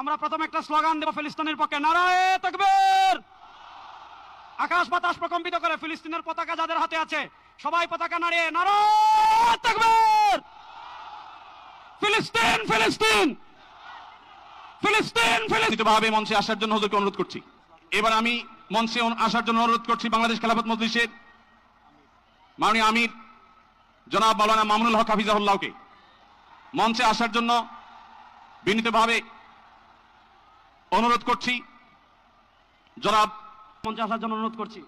আমরা প্রথম একটা স্লোগান দেব ফিলিস্তিনের পক্ষে। নারায়ে তাকবীর! আকাশ বাতাস প্রকম্পিত করে ফিলিস্তিনের পতাকা যাদের হাতে আছে, সবাই পতাকা নাড়িয়ে, নারায় তাকবীর! ফিলিস্তিন ফিলিস্তিন! ফিলিস্তিন ফিলিস্তিন! ভাবে মঞ্চে আসার জন্য হুজুরকে অনুরোধ করছি। এবার আমি মঞ্চে আসার জন্য অনুরোধ করছি বাংলাদেশ খেলাফত মজলিসের মাননীয় আমির জনাব মাওলানা মামুনুল হক হাফিজাহুল্লাহকে। মঞ্চে আসার জন্য বিনীতভাবে অনুরোধ করছি। জনাব। মঞ্চে আসার জন্য অনুরোধ করছি।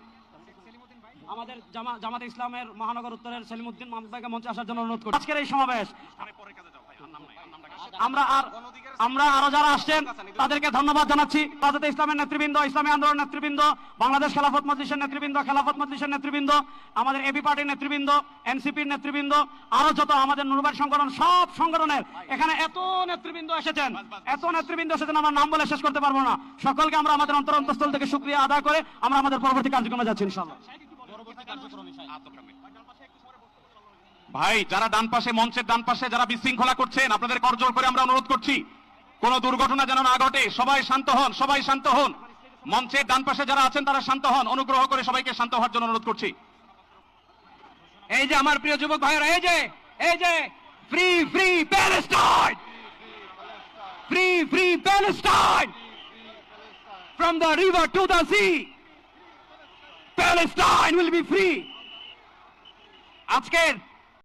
আমাদের জামা- জামাতে ইসলামের মহানগর উত্তরের সেলিমুদ্দিন মাহমুদ ভাইকে মঞ্চে আসার জন্য অনুরোধ করছি। আজকের এই সমাবেশ। আমরা আর আমরা আরও যারা আসছেন, তাদেরকে ধন্যবাদ জানাচ্ছি। হেফাজতে ইসলামের নেতৃবৃন্দ, ইসলামী আন্দোলন নেতৃবৃন্দ, বাংলাদেশ খেলাফত মজলিসের নেতৃবৃন্দ, খেলাফত মজলিসের নেতৃবৃন্দ, আমাদের এবি পার্টির নেতৃবৃন্দ এনসিপির নেতৃবৃন্দ, আরও যত আমাদের নুরবাই সংগঠন, সব সংগঠনের এখানে এত নেতৃবৃন্দ এসেছেন, এত নেতৃবৃন্দ এসেছেন, আমরা নাম বলে শেষ করতে পারব না। সকলকে আমরা আমাদের অন্তর অন্তঃস্থল থেকে শুক্রিয়া আদায় করে আমরা আমাদের পরবর্তী কার্যক্রমে যাচ্ছি ভাই, যারা ডান পাশে মঞ্চের ডান পাশে যারা বিশৃঙ্খলা করছেন, আপনাদের করজোর করে আমরা অনুরোধ করছি। কোন দুর্ঘটনা যেন না ঘটে, সবাই শান্ত হন, সবাই শান্ত হন। মঞ্চের ডান পাশে যারা আছেন, তারা শান্ত হন। অনুগ্রহ করে সবাইকে শান্ত হওয়ার জন্য অনুরোধ করছি। এই যে আমার প্রিয় যুবক ভাইয়েরা, এই যে এই যে free free Palestine free free Palestine from the river to the sea Palestine will be free আজকের